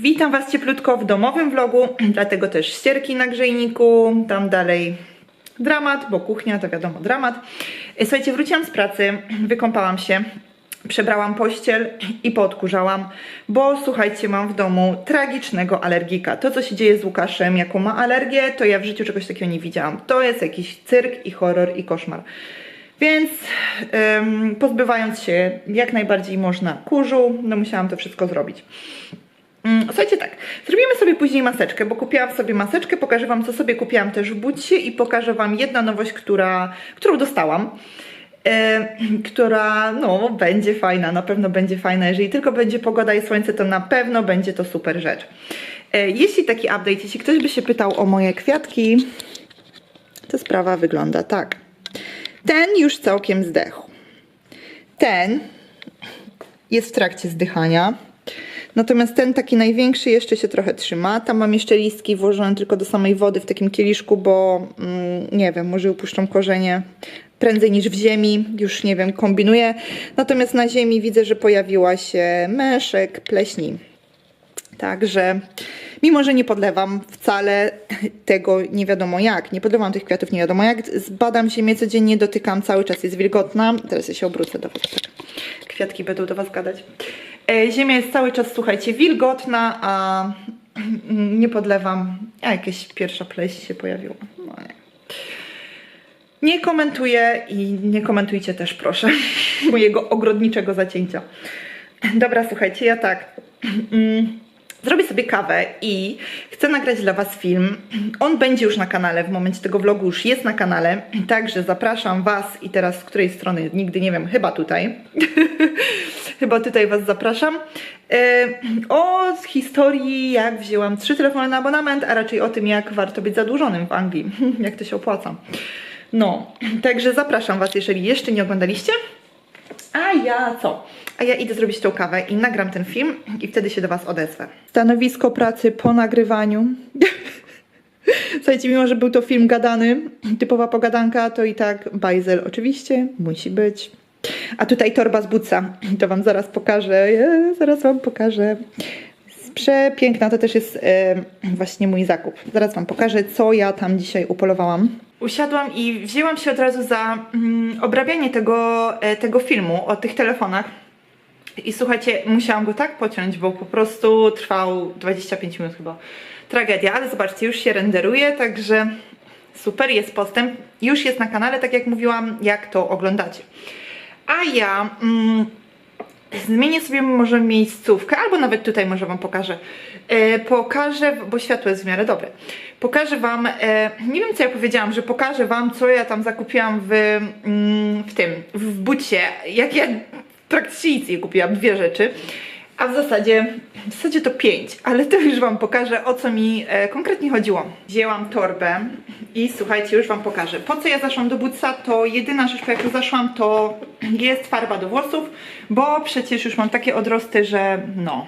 Witam Was cieplutko w domowym vlogu, dlatego też ścierki na grzejniku, tam dalej dramat, bo kuchnia to wiadomo dramat. E, Słuchajcie, wróciłam z pracy, wykąpałam się, przebrałam pościel i poodkurzałam, bo słuchajcie, mam w domu tragicznego alergika. To, co się dzieje z Łukaszem, jaką ma alergię, to ja w życiu czegoś takiego nie widziałam. To jest jakiś cyrk i horror i koszmar. Więc em, pozbywając się jak najbardziej można kurzu, no musiałam to wszystko zrobić. Mm, Słuchajcie tak, zrobimy sobie później maseczkę, bo kupiłam sobie maseczkę, pokażę Wam co sobie kupiłam też w bucie i pokażę Wam jedną nowość, która, którą dostałam. E, która no będzie fajna, na pewno będzie fajna, jeżeli tylko będzie pogoda i słońce, to na pewno będzie to super rzecz. E, jeśli taki update, jeśli ktoś by się pytał o moje kwiatki, to sprawa wygląda tak. Ten już całkiem zdechł. Ten jest w trakcie zdychania. Natomiast ten taki największy jeszcze się trochę trzyma. Tam mam jeszcze listki włożone tylko do samej wody w takim kieliszku, bo mm, nie wiem, może upuszczą korzenie prędzej niż w ziemi. Już nie wiem, kombinuję. Natomiast na ziemi widzę, że pojawiła się meszek, pleśni. Także, mimo że nie podlewam wcale tego nie wiadomo jak, nie podlewam tych kwiatów nie wiadomo jak, zbadam ziemię codziennie, dotykam, cały czas jest wilgotna. Teraz ja się obrócę do Was. Tak. Kwiatki będą do Was gadać. E, Ziemia jest cały czas, słuchajcie, wilgotna, a nie podlewam. A jakieś pierwsza pleść się pojawiła. No nie. Nie komentuję i nie komentujcie też, proszę, mojego ogrodniczego zacięcia. Dobra, słuchajcie, ja tak. Zrobię sobie kawę i chcę nagrać dla Was film. On będzie już na kanale, w momencie tego vlogu już jest na kanale. Także zapraszam Was i teraz z której strony, nigdy nie wiem, chyba tutaj. chyba tutaj Was zapraszam. E, o historii, jak wzięłam trzy telefony na abonament, a raczej o tym, jak warto być zadłużonym w Anglii. jak to się opłaca. No, także zapraszam Was, jeżeli jeszcze nie oglądaliście. A ja co? A ja idę zrobić tą kawę i nagram ten film i wtedy się do Was odezwę. Stanowisko pracy po nagrywaniu. Słuchajcie, mimo że był to film gadany, typowa pogadanka, to i tak bajzel oczywiście musi być. A tutaj torba z butsa. To Wam zaraz pokażę. Zaraz Wam pokażę. Przepiękna, to też jest e, właśnie mój zakup. Zaraz Wam pokażę, co ja tam dzisiaj upolowałam. Usiadłam i wzięłam się od razu za mm, obrabianie tego, e, tego filmu o tych telefonach. I słuchajcie, musiałam go tak pociąć, bo po prostu trwał 25 minut chyba. Tragedia, ale zobaczcie, już się renderuje, także super, jest postęp. Już jest na kanale, tak jak mówiłam, jak to oglądacie. A ja mm, zmienię sobie może miejscówkę, albo nawet tutaj może Wam pokażę. E, pokażę, bo światło jest w miarę dobre. Pokażę Wam, e, nie wiem co ja powiedziałam, że pokażę Wam, co ja tam zakupiłam w, mm, w tym, w bucie. Jak ja praktycznie nic nie kupiłam, dwie rzeczy. A w zasadzie, w zasadzie to pięć, ale to już Wam pokażę o co mi e, konkretnie chodziło. Wzięłam torbę i słuchajcie, już Wam pokażę. Po co ja zaszłam do butsa, to jedyna rzecz po jaką zaszłam to jest farba do włosów, bo przecież już mam takie odrosty, że no,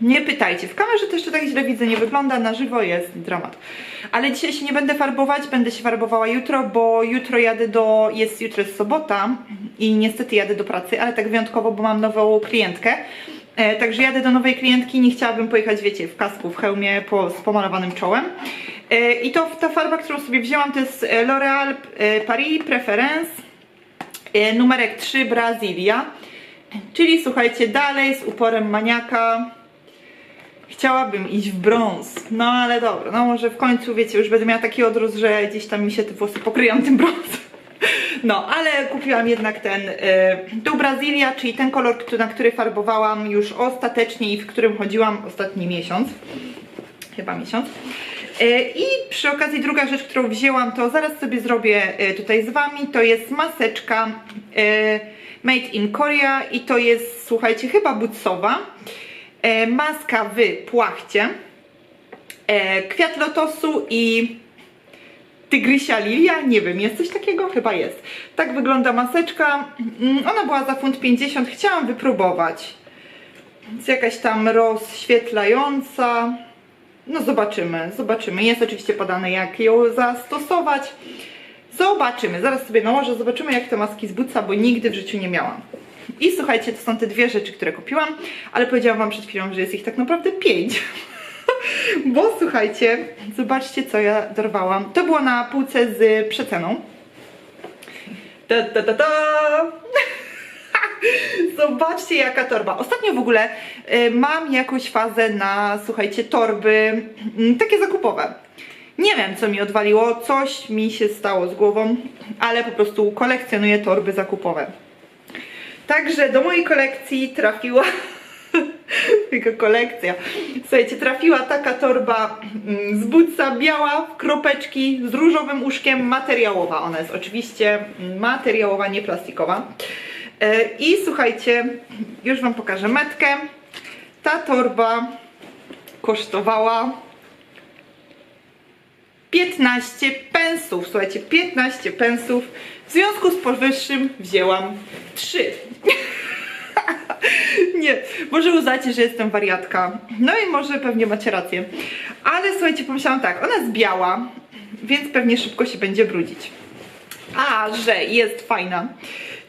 nie pytajcie. W kamerze to jeszcze tak źle widzę, nie wygląda, na żywo jest dramat. Ale dzisiaj się nie będę farbować, będę się farbowała jutro, bo jutro jadę do, jest jutro jest sobota i niestety jadę do pracy, ale tak wyjątkowo, bo mam nową klientkę. E, także jadę do nowej klientki, nie chciałabym pojechać, wiecie, w kasku, w hełmie po, z pomalowanym czołem. E, I to ta farba, którą sobie wzięłam, to jest e, L'Oreal e, Paris Preference e, numerek 3 Brazilia. Czyli słuchajcie, dalej z uporem maniaka Chciałabym iść w brąz, no ale dobra, no może w końcu, wiecie, już będę miała taki odrost, że gdzieś tam mi się te włosy pokryją tym brązem. No, ale kupiłam jednak ten, y, tą Brazilia, czyli ten kolor, na który farbowałam już ostatecznie i w którym chodziłam ostatni miesiąc. Chyba miesiąc. Y, I przy okazji druga rzecz, którą wzięłam, to zaraz sobie zrobię y, tutaj z Wami, to jest maseczka y, Made in Korea i to jest, słuchajcie, chyba butsowa. Maska w płachcie, kwiat lotosu i tygrysia lilia, nie wiem, jest coś takiego? Chyba jest. Tak wygląda maseczka, Mm, ona była za funt 50, chciałam wypróbować. Jest jakaś tam rozświetlająca, no zobaczymy, zobaczymy. Jest oczywiście podane jak ją zastosować. Zobaczymy, zaraz sobie nałożę, zobaczymy jak te maski z butsa, bo nigdy w życiu nie miałam. I słuchajcie, to są te dwie rzeczy, które kupiłam, ale powiedziałam wam przed chwilą, że jest ich tak naprawdę pięć. Bo słuchajcie, zobaczcie co ja dorwałam. To było na półce z przeceną. Da, da, da, da. Zobaczcie jaka torba. Ostatnio w ogóle y, mam jakąś fazę na, słuchajcie, torby mm, takie zakupowe. Nie wiem co mi odwaliło, coś mi się stało z głową, ale po prostu kolekcjonuję torby zakupowe. Także do mojej kolekcji trafiła Tylko kolekcja. Słuchajcie, trafiła taka torba mm, z butsa biała w kropeczki z różowym uszkiem materiałowa. Ona jest oczywiście mm, materiałowa, nie plastikowa. E, I słuchajcie, już Wam pokażę metkę. Ta torba kosztowała 15 pensów. Słuchajcie, 15 pensów. W związku z powyższym wzięłam 3. Nie, może uznacie, że jestem wariatka. No i może pewnie macie rację. Ale słuchajcie, pomyślałam tak, ona jest biała, więc pewnie szybko się będzie brudzić. A, że jest fajna.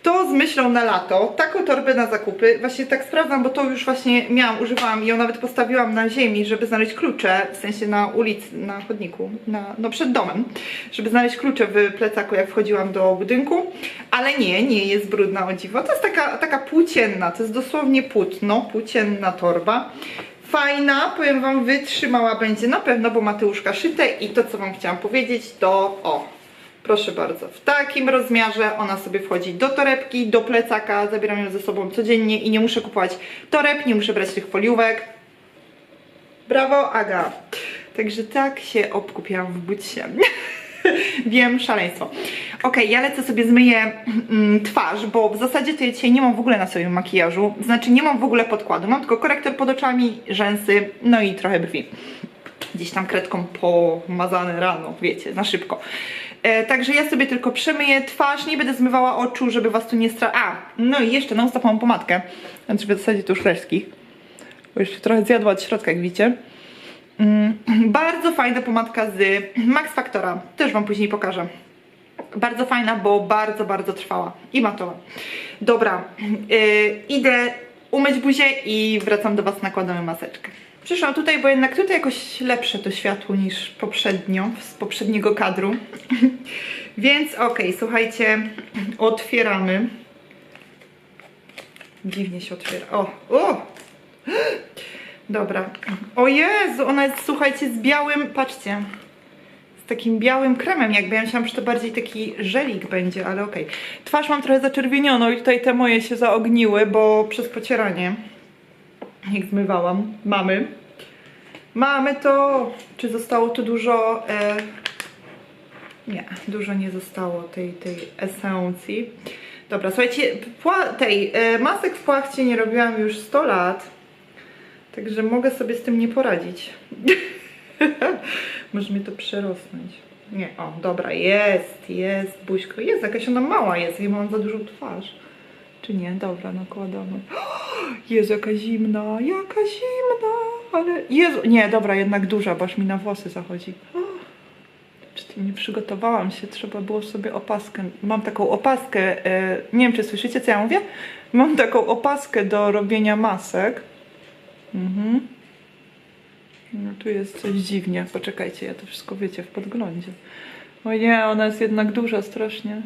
To z myślą na lato, taką torbę na zakupy, właśnie tak sprawdzam, bo to już właśnie miałam, używałam i ją nawet postawiłam na ziemi, żeby znaleźć klucze, w sensie na ulicy, na chodniku, na, no przed domem, żeby znaleźć klucze w plecaku, jak wchodziłam do budynku, ale nie, nie jest brudna o dziwo, to jest taka, taka płócienna, to jest dosłownie płótno, płócienna torba, fajna, powiem wam, wytrzymała będzie na pewno, bo ma tyłuszka szyte i to, co wam chciałam powiedzieć, to o, Proszę bardzo, w takim rozmiarze ona sobie wchodzi do torebki, do plecaka, zabieram ją ze sobą codziennie i nie muszę kupować toreb, nie muszę brać tych foliówek. Brawo, Aga. Także tak się obkupiłam w butsie. Wiem, szaleństwo. Ok, ja lecę sobie zmyję mm, twarz, bo w zasadzie to ja dzisiaj nie mam w ogóle na sobie makijażu. Znaczy nie mam w ogóle podkładu. Mam tylko korektor pod oczami, rzęsy, no i trochę brwi. Gdzieś tam kredką pomazane rano, wiecie, na szybko. E, także ja sobie tylko przemyję twarz, nie będę zmywała oczu, żeby was tu nie stra... A, no i jeszcze na ustach mam pomadkę. Znaczy w zasadzie to już resztki. Bo jeszcze trochę zjadła od środka, jak widzicie. Mm, bardzo fajna pomadka z Max Factora. Też wam później pokażę. Bardzo fajna, bo bardzo, bardzo trwała i matowa. Dobra, yy, idę umyć buzię i wracam do was, nakładamy maseczkę. Przyszłam tutaj, bo jednak tutaj jakoś lepsze to światło niż poprzednio, z poprzedniego kadru. Więc okej, okay, słuchajcie, otwieramy. Dziwnie się otwiera. O, o! Dobra. O Jezu, ona jest, słuchajcie, z białym, patrzcie, z takim białym kremem jakby. Ja myślałam, że to bardziej taki żelik będzie, ale okej. Okay. Twarz mam trochę zaczerwienioną i tutaj te moje się zaogniły, bo przez pocieranie jak zmywałam. Mamy. Mamy to. Czy zostało tu dużo? E... Nie, dużo nie zostało tej, tej esencji. Dobra, słuchajcie, tej e, masek w płachcie nie robiłam już 100 lat. Także mogę sobie z tym nie poradzić. Może mi to przerosnąć. Nie, o, dobra, jest, jest, buźko. Jest, jakaś ona mała jest, ja mam za dużą twarz. Czy nie? Dobra, nakładamy. Jezu, jaka zimna, jaka zimna, ale... Jezu, nie, dobra, jednak duża, bo aż mi na włosy zachodzi. Nie przygotowałam się, trzeba było sobie opaskę... Mam taką opaskę, e, nie wiem, czy słyszycie, co ja mówię? Mam taką opaskę do robienia masek. Mhm. No tu jest coś dziwnie. Poczekajcie, ja to wszystko wiecie w podglądzie. O nie, ona jest jednak duża strasznie.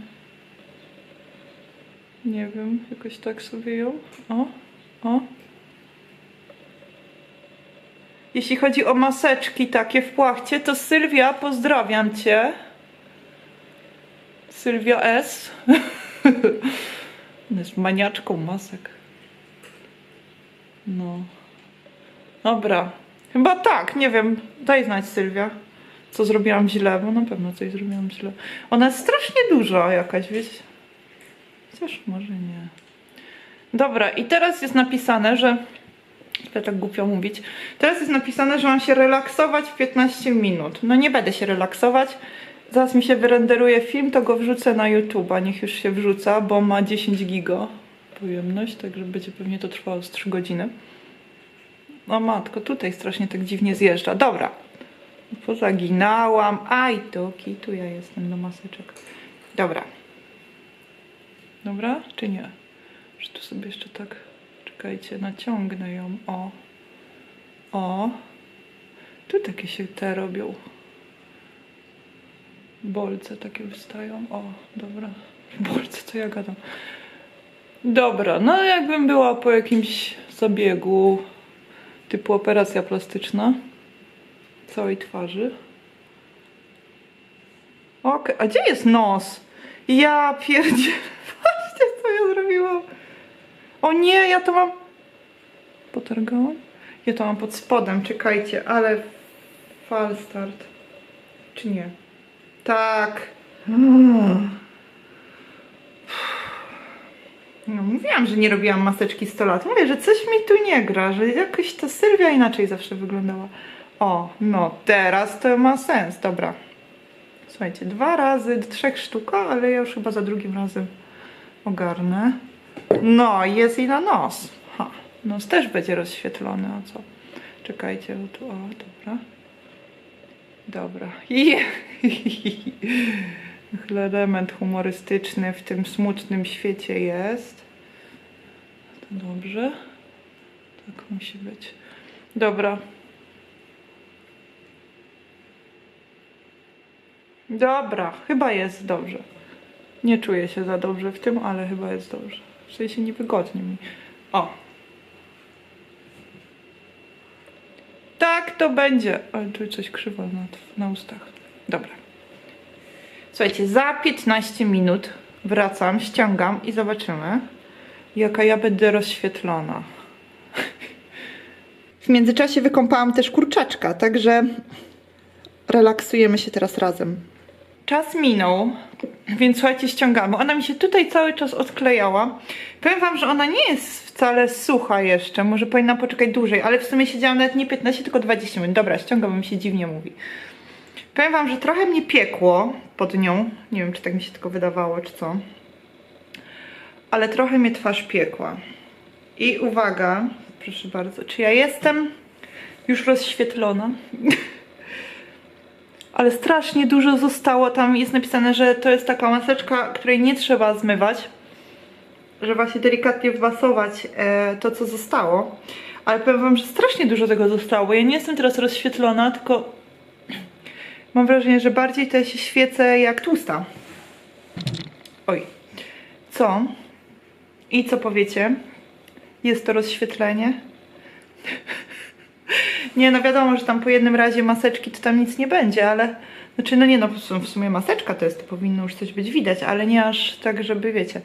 Nie wiem, jakoś tak sobie ją. O, o. Jeśli chodzi o maseczki takie w płachcie, to Sylwia, pozdrawiam Cię. Sylwia S. jest maniaczką masek. No. Dobra. Chyba tak, nie wiem. Daj znać Sylwia, co zrobiłam źle, bo na pewno coś zrobiłam źle. Ona jest strasznie duża jakaś, wiecie. Chociaż może nie. Dobra, i teraz jest napisane, że... Ja tak głupio mówić. Teraz jest napisane, że mam się relaksować w 15 minut. No nie będę się relaksować. Zaraz mi się wyrenderuje film, to go wrzucę na YouTube'a. Niech już się wrzuca, bo ma 10 giga pojemność, także będzie pewnie to trwało z 3 godziny. O matko, tutaj strasznie tak dziwnie zjeżdża. Dobra. Pozaginałam. Aj, toki, tu ja jestem do maseczek. Dobra. Dobra, czy nie? Że tu sobie jeszcze tak, czekajcie, naciągnę ją, o. O. Tu takie się te robią. Bolce takie wystają. O, dobra. Bolce, to ja gadam. Dobra, no jakbym była po jakimś zabiegu typu operacja plastyczna całej twarzy. Okej, a gdzie jest nos? Ja pierdzie. Patrzcie, co ja zrobiłam. O nie, ja to mam... Potargałam? Ja to mam pod spodem, czekajcie, ale... Fal start. Czy nie? Tak. No mówiłam, że nie robiłam maseczki 100 lat. Mówię, że coś mi tu nie gra, że jakoś ta Sylwia inaczej zawsze wyglądała. O, no teraz to ma sens, dobra. Słuchajcie, dwa razy, trzech sztuk, ale ja już chyba za drugim razem ogarnę. No, jest i na nos. Ha, nos też będzie rozświetlony, o co? Czekajcie, o tu, o, dobra. Dobra. Element humorystyczny w tym smutnym świecie jest. To dobrze. Tak musi być. Dobra. Dobra, chyba jest dobrze. Nie czuję się za dobrze w tym, ale chyba jest dobrze. W sensie niewygodnie mi. O. Tak to będzie. Ale tu coś krzywo na, na ustach. Dobra. Słuchajcie, za 15 minut wracam, ściągam i zobaczymy, jaka ja będę rozświetlona. W międzyczasie wykąpałam też kurczaczka, także relaksujemy się teraz razem. Czas minął, więc słuchajcie, ściągamy. Ona mi się tutaj cały czas odklejała. Powiem wam, że ona nie jest wcale sucha jeszcze. Może powinna poczekać dłużej, ale w sumie siedziałam nawet nie 15, tylko 20 minut. Dobra, ściągam, mi się dziwnie mówi. Powiem wam, że trochę mnie piekło pod nią. Nie wiem, czy tak mi się tylko wydawało, czy co. Ale trochę mnie twarz piekła. I uwaga, proszę bardzo, czy ja jestem już rozświetlona? Ale strasznie dużo zostało. Tam jest napisane, że to jest taka maseczka, której nie trzeba zmywać. Że właśnie delikatnie wmasować e, to, co zostało. Ale powiem wam, że strasznie dużo tego zostało. Ja nie jestem teraz rozświetlona, tylko mam wrażenie, że bardziej to się świecę jak tłusta. Oj. Co? I co powiecie? Jest to rozświetlenie? Nie, no wiadomo, że tam po jednym razie maseczki to tam nic nie będzie, ale... Znaczy, no nie, no w sumie maseczka to jest, to powinno już coś być widać, ale nie aż tak, żeby wiecie...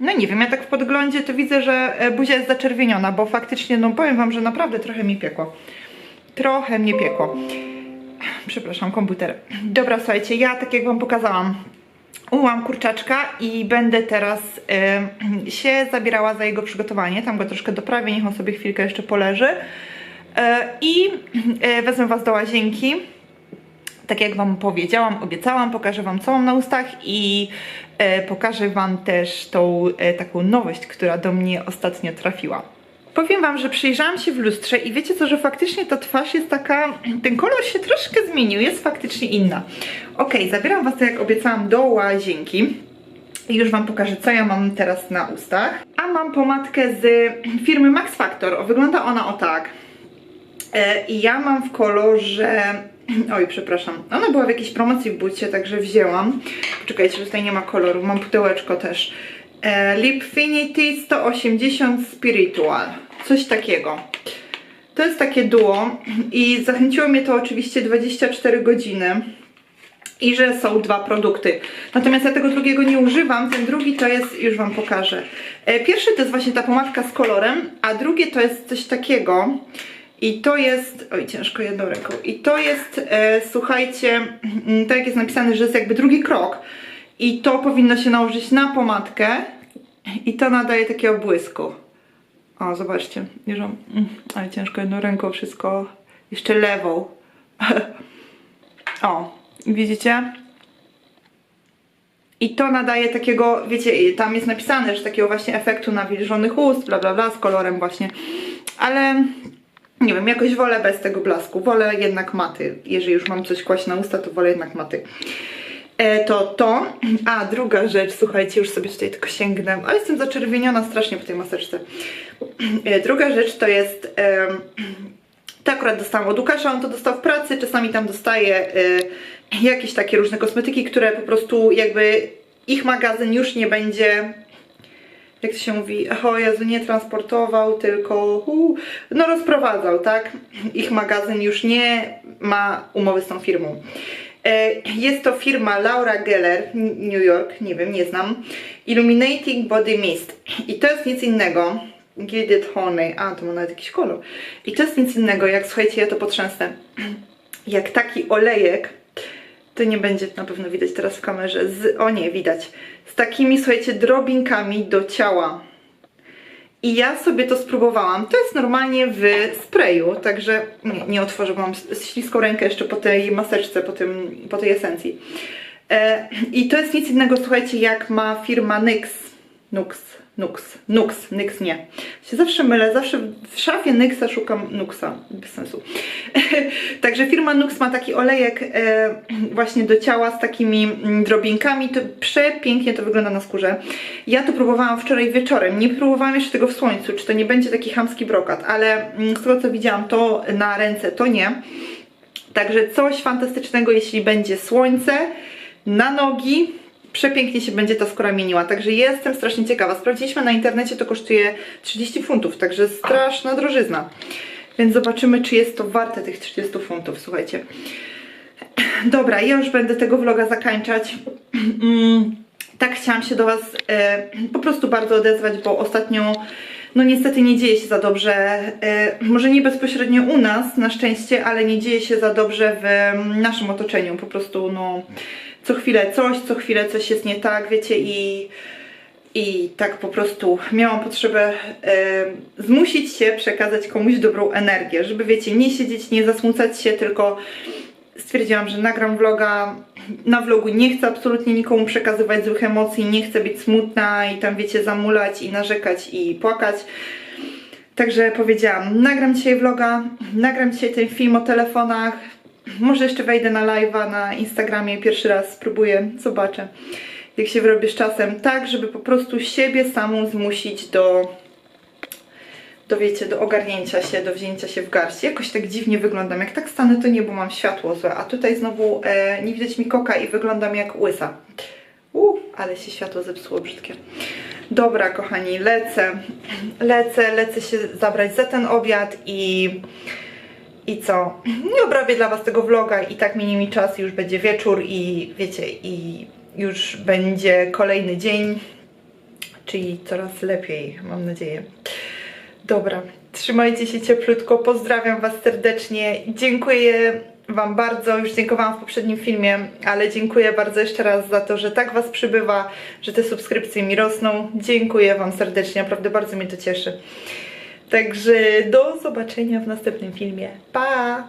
No nie wiem, ja tak w podglądzie to widzę, że e, buzia jest zaczerwieniona, bo faktycznie, no powiem wam, że naprawdę trochę mi piekło. Trochę mnie piekło. Przepraszam, komputer. Dobra, słuchajcie, ja tak jak wam pokazałam, ułam kurczaczka i będę teraz y, się zabierała za jego przygotowanie. Tam go troszkę doprawię, niech on sobie chwilkę jeszcze poleży. Y, I y, wezmę was do łazienki. Tak jak wam powiedziałam, obiecałam, pokażę wam co mam na ustach i y, pokażę wam też tą taką nowość, która do mnie ostatnio trafiła. Powiem wam, że przyjrzałam się w lustrze i wiecie co, że faktycznie ta twarz jest taka, ten kolor się troszkę zmienił, jest faktycznie inna. Ok, zabieram was, tak jak obiecałam, do łazienki i już wam pokażę, co ja mam teraz na ustach. A mam pomadkę z firmy Max Factor, wygląda ona o tak. E, I ja mam w kolorze, oj przepraszam, ona była w jakiejś promocji w bucie, także wzięłam. Poczekajcie, tutaj nie ma koloru, mam pudełeczko też. E, Lipfinity 180 Spiritual. Coś takiego. To jest takie duo i zachęciło mnie to oczywiście 24 godziny i że są dwa produkty. Natomiast ja tego drugiego nie używam, ten drugi to jest, już wam pokażę. E, pierwszy to jest właśnie ta pomadka z kolorem, a drugie to jest coś takiego i to jest, oj ciężko jedną ręką, i to jest, e, słuchajcie, mm, tak jak jest napisane, że jest jakby drugi krok i to powinno się nałożyć na pomadkę i to nadaje takiego błysku. O, zobaczcie, mam, mm, ale ciężko jedną ręką wszystko, jeszcze lewą. o, widzicie? I to nadaje takiego, wiecie, tam jest napisane, że takiego właśnie efektu nawilżonych ust, bla bla bla, z kolorem właśnie. Ale nie wiem, jakoś wolę bez tego blasku. Wolę jednak maty. Jeżeli już mam coś kłaść na usta, to wolę jednak maty. E, to to. A, druga rzecz, słuchajcie, już sobie tutaj tylko sięgnę, ale jestem zaczerwieniona strasznie po tej maseczce. E, druga rzecz to jest... to akurat dostałam od Łukasza, on to dostał w pracy, czasami tam dostaje y, jakieś takie różne kosmetyki, które po prostu jakby ich magazyn już nie będzie, jak to się mówi, o Jezu, nie transportował, tylko no rozprowadzał, tak? Ich magazyn już nie ma umowy z tą firmą. E, Jest to firma Laura Geller, New York, nie wiem, nie znam. Illuminating Body Mist. I to jest nic innego. Gilded Honey. A, to ma nawet jakiś kolor. I to jest nic innego, jak słuchajcie, ja to potrzęsę. Jak taki olejek, to nie będzie na pewno widać teraz w kamerze. Z, o nie, widać. Z takimi, słuchajcie, drobinkami do ciała. I ja sobie to spróbowałam. To jest normalnie w sprayu, także nie, nie otworzę, bo mam śliską rękę jeszcze po tej maseczce, po, tym, po tej esencji. E, I to jest nic innego, słuchajcie, jak ma firma NYX. Nux, Nux, Nux, Nyx nie. Się zawsze mylę, zawsze w szafie Nyxa szukam Nuxa, bez sensu. Także firma Nux ma taki olejek e, właśnie do ciała z takimi mm, drobinkami, to przepięknie to wygląda na skórze. Ja to próbowałam wczoraj wieczorem, nie próbowałam jeszcze tego w słońcu, czy to nie będzie taki chamski brokat, ale mm, z tego co widziałam to na ręce to nie. Także coś fantastycznego, jeśli będzie słońce, na nogi, przepięknie się będzie ta skóra mieniła. Także jestem strasznie ciekawa. Sprawdziliśmy na internecie, to kosztuje 30 funtów, także straszna drożyzna. Więc zobaczymy, czy jest to warte tych 30 funtów, słuchajcie. Dobra, ja już będę tego vloga zakończać. Mm, tak chciałam się do Was e, po prostu bardzo odezwać, bo ostatnio no niestety nie dzieje się za dobrze, e, może nie bezpośrednio u nas na szczęście, ale nie dzieje się za dobrze w naszym otoczeniu, po prostu no co chwilę coś, co chwilę coś jest nie tak, wiecie i i tak po prostu miałam potrzebę e, zmusić się przekazać komuś dobrą energię, żeby wiecie, nie siedzieć, nie zasmucać się, tylko stwierdziłam, że nagram vloga. Na vlogu nie chcę absolutnie nikomu przekazywać złych emocji, nie chcę być smutna i tam wiecie, zamulać i narzekać i płakać. Także powiedziałam, nagram dzisiaj vloga, nagram dzisiaj ten film o telefonach. Może jeszcze wejdę na live'a na Instagramie, pierwszy raz spróbuję, zobaczę jak się wyrobię z czasem, tak żeby po prostu siebie samą zmusić do do wiecie, do ogarnięcia się, do wzięcia się w garść. Jakoś tak dziwnie wyglądam. Jak tak stanę, to nie, bo mam światło złe, a tutaj znowu e, nie widać mi koka i wyglądam jak łysa. U, ale się światło zepsuło brzydkie. Dobra, kochani, lecę. Lecę, lecę się zabrać za ten obiad i i co? Nie obrabię dla Was tego vloga i tak minie mi czas, już będzie wieczór i wiecie, i już będzie kolejny dzień, czyli coraz lepiej, mam nadzieję. Dobra, trzymajcie się cieplutko, pozdrawiam Was serdecznie, dziękuję Wam bardzo, już dziękowałam w poprzednim filmie, ale dziękuję bardzo jeszcze raz za to, że tak Was przybywa, że te subskrypcje mi rosną. Dziękuję Wam serdecznie, naprawdę bardzo mnie to cieszy. Także do zobaczenia w następnym filmie. Pa!